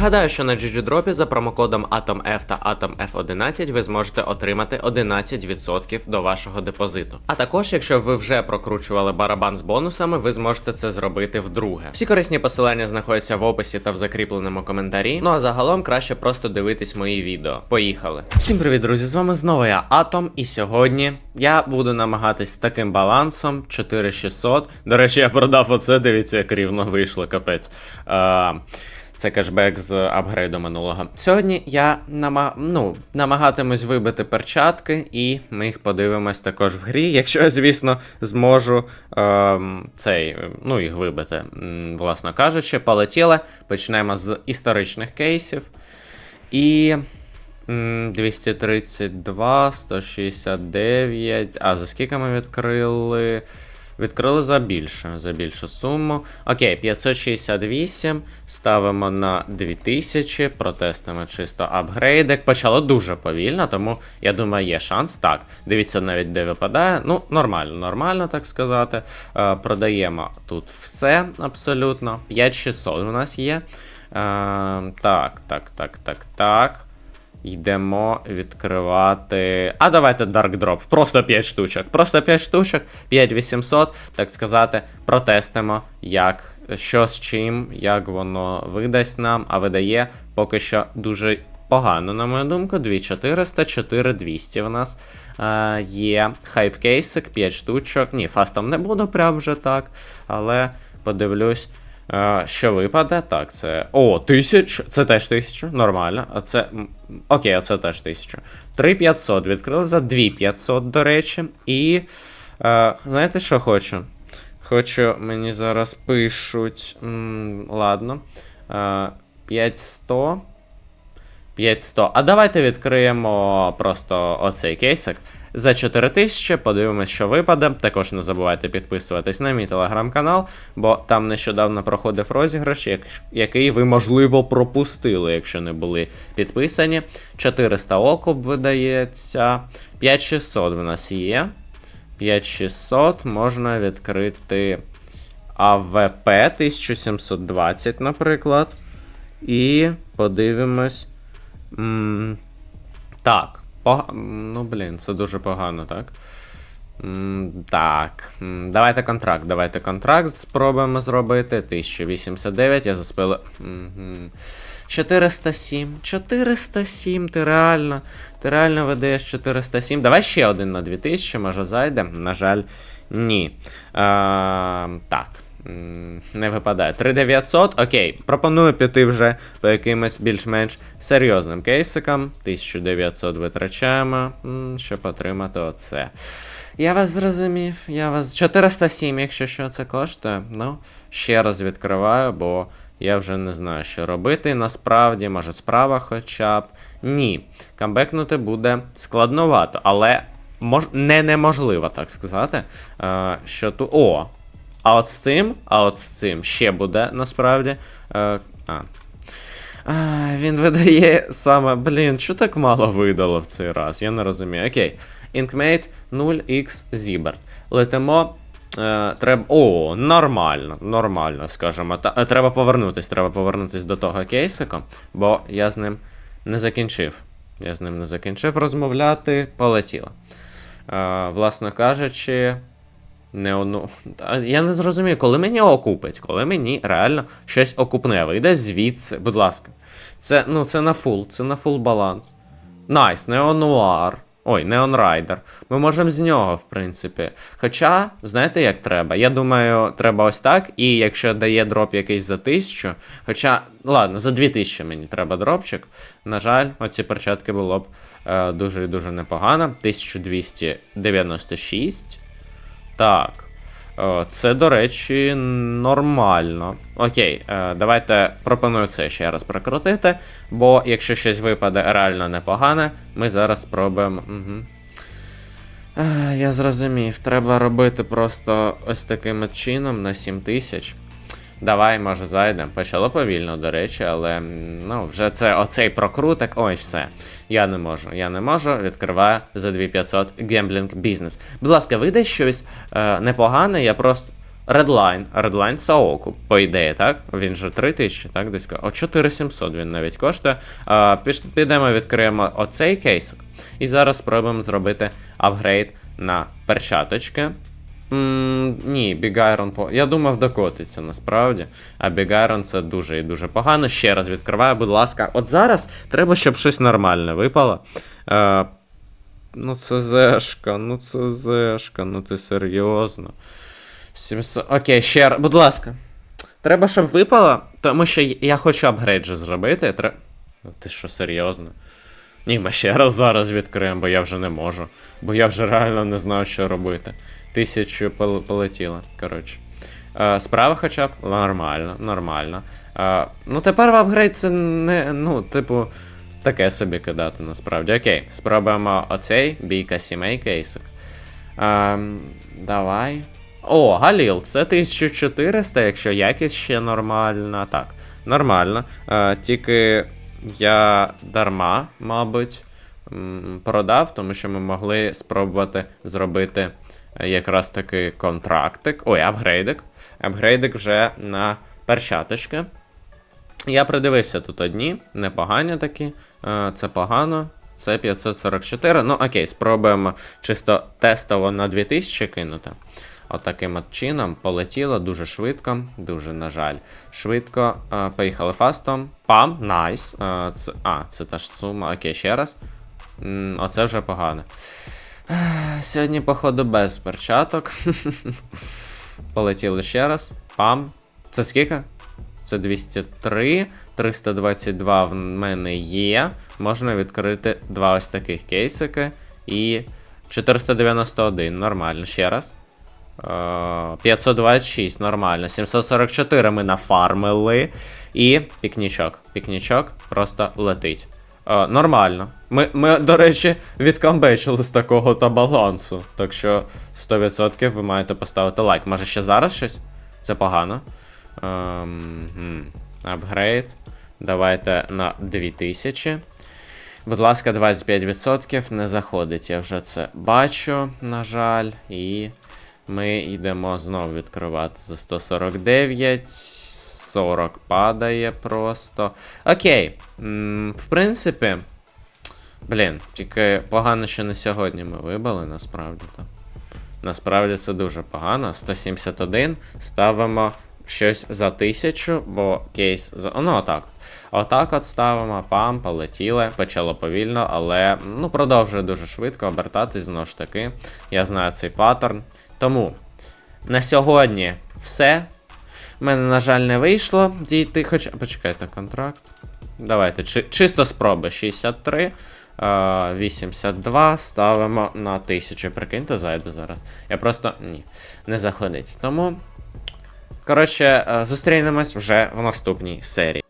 Нагадаю, що на GGDrop за промокодом AtomF та AtomF11 ви зможете отримати 11% до вашого депозиту. А також, якщо ви вже прокручували барабан з бонусами, ви зможете це зробити вдруге. Всі корисні посилання знаходяться в описі та в закріпленому коментарі. Ну а загалом краще просто дивитись мої відео. Поїхали. Всім привіт, друзі! З вами знову я Атом, і сьогодні я буду намагатись з таким балансом 4600. До речі, я продав оце, дивіться, як рівно вийшло, капець. Е, це кешбек з апгрейду минулого. Сьогодні я нама... ну, намагатимусь вибити перчатки, і ми їх подивимось також в грі, якщо я, звісно, зможу ем, цей, ну, їх вибити. Власно кажучи, полетіли. Почнемо з історичних кейсів. І. 232, 169. А за скільки ми відкрили? Відкрили за більше, за більшу суму. Окей, 568. Ставимо на 2000. Протестимо чисто апгрейдик. Почало дуже повільно, тому я думаю, є шанс. Так, дивіться навіть де випадає. Ну, нормально, нормально, так сказати. Е, продаємо тут все абсолютно. 5600 у нас є. Е, так, так, так, так, так. Йдемо відкривати. А давайте Dark Drop. Просто 5 штучок. Просто 5 штучок, 5800, так сказати, протестимо, як, що з чим, як воно видасть нам, а видає поки що дуже погано, на мою думку. 2400, 4200 в нас е, є. Хайпкейсик, 5 штучок. Ні, фастом не буду прям вже так, але подивлюсь. Е, Що випаде? Так, це. О, тисяч. Це теж тисяча. Нормально. Це. Окей, це теж тисяча. 3500 відкрили за 2500, до речі. І. Е, знаєте, що хочу? Хочу, мені зараз пишуть. М, ладно. Е, 5100. 5100. А давайте відкриємо просто оцей кейсик. За 4000 подивимось, що випаде. Також не забувайте підписуватись на мій телеграм-канал, бо там нещодавно проходив розіграш, який ви, можливо, пропустили, якщо не були підписані. 400 окуп видається. 5600 в нас є. 5600 можна відкрити АВП 1720, наприклад. І подивимось. М, так. Пога... м, Ну, блін, це дуже погано, так? Так. Давайте контракт. Давайте контракт спробуємо зробити. 1089, я заспили. 407. 407, ти реально. Ти реально видаєш 407. Давай ще один на 2000, може зайде. На жаль, ні. А, так. Не випадає. 3900, окей. Пропоную піти вже по якимось більш-менш серйозним кейсикам. 1900 витрачаємо, щоб отримати оце. Я вас зрозумів, я вас. 407, якщо що це коштує. Ну, ще раз відкриваю, бо я вже не знаю, що робити. Насправді, може, справа хоча б. Ні. Камбекнути буде складновато, але мож... не неможливо, так сказати. Е, що тут. О! А от з цим, а от з цим ще буде насправді. Е, а. А, він видає саме. Блін, що так мало видало в цей раз? Я не розумію. Окей. Inkmate 0x Zibert. Летимо. Е, треба. О, нормально, нормально, скажімо. Та, е, треба повернутись, треба повернутись до того кейсика, бо я з ним не закінчив. Я з ним не закінчив розмовляти, полетіло. Е, власно кажучи, не одну. Я не зрозумію, коли мені окупить, коли мені реально щось окупне. Вийде звідси, будь ласка. Це, ну, це на фул, це на фул баланс. Найс, Неонуар. Ой, Неон Райдер. Ми можемо з нього, в принципі. Хоча, знаєте, як треба? Я думаю, треба ось так. І якщо дає дроп якийсь за 1000, хоча, ладно, за 2000 мені треба дропчик. На жаль, оці перчатки було б е, дуже і дуже непогано. 1296. Так. Це, до речі, нормально. Окей, е, давайте пропоную це ще раз прокрутити, бо якщо щось випаде реально непогане, ми зараз спробуємо. Угу. Е, я зрозумів, треба робити просто ось таким чином на 7000. Давай, може, зайдемо. Почало повільно, до речі, але ну, вже це оцей прокруток. Ой, все. Я не можу. Я не можу. Відкриваю за 2500 гемблінг бізнес. Будь ласка, вийде щось е, непогане, я просто. Redline. Redline Саоку, по ідеї, так? Він же 3000, так? Десь. О, 4700 він навіть коштує. А, підемо, відкриємо оцей кейсик. І зараз спробуємо зробити апгрейд на перчаточки. М ні, Iron по. Я думав, докотиться насправді. А Iron це дуже і дуже погано. Ще раз відкриваю, будь ласка. От зараз треба, щоб щось нормальне випало. Е, ну, це зешка, ну це зешка, ну ти серйозно. 700... Окей, ще раз, будь ласка. Треба, щоб випало, тому що я хочу апгрейджи зробити. Тре... Ти що, серйозно? Ні, ми ще раз зараз відкриємо, бо я вже не можу. Бо я вже реально не знаю, що робити. Тисячу пол- полетіло, коротше. Е, справа хоча б нормально, нормально. Е, ну тепер в апгрейд це не, ну, типу, таке собі кидати насправді. Окей, спробуємо оцей бійка сімей кейсик. Ем, давай. О, Галіл, це 1400, якщо якість ще нормальна. Так, нормально. Е, тільки я дарма, мабуть, продав, тому що ми могли спробувати зробити е, якраз таки контрактик. Ой, апгрейдик. Апгрейдик вже на перчаточки. Я придивився тут одні, непогані такі. Е, Це погано. Це 544. Ну, окей, спробуємо чисто тестово на 2000 кинути. Отаким от чином полетіло дуже швидко, дуже, на жаль, швидко. Е, поїхали фастом. Пам, найс. Е, це, а, це та ж сума. Окей, ще раз. М, оце вже погано. Сьогодні, походу, без перчаток. Полетіли ще раз. Пам. Це скільки? Це 203, 322 в мене є. Можна відкрити два ось таких кейсики. І 491, нормально. Ще раз. Е, 526, нормально. 744 ми нафармили. І пікнічок. Пікнічок просто летить. Е, нормально. Ми, ми, до речі, відкамбечили з такого та балансу. Так що 100% ви маєте поставити лайк. Може ще зараз щось? Це погано. Ем, апгрейд. Давайте на 2000. Будь ласка, 25% не заходить. Я вже це бачу, на жаль. І ми йдемо знову відкривати за 149. 40 падає просто. Окей. В принципі. Блін, тільки погано, що не сьогодні ми вибили, насправді то. Насправді це дуже погано. 171 ставимо щось за 1000, бо кейс за. Ну, отак. Отак от ставимо, пам, полетіли, почало повільно, але ну, продовжує дуже швидко обертатись знову ж таки. Я знаю цей паттерн. Тому на сьогодні все. У мене, на жаль, не вийшло дійти, хоча. Почекайте, контракт. Давайте, чи... чисто спроби 63. е, 82 ставимо на 1000. Прикиньте, зайде зараз. Я просто. Ні, не заходить. Тому. Коротше, е, зустрінемось вже в наступній серії.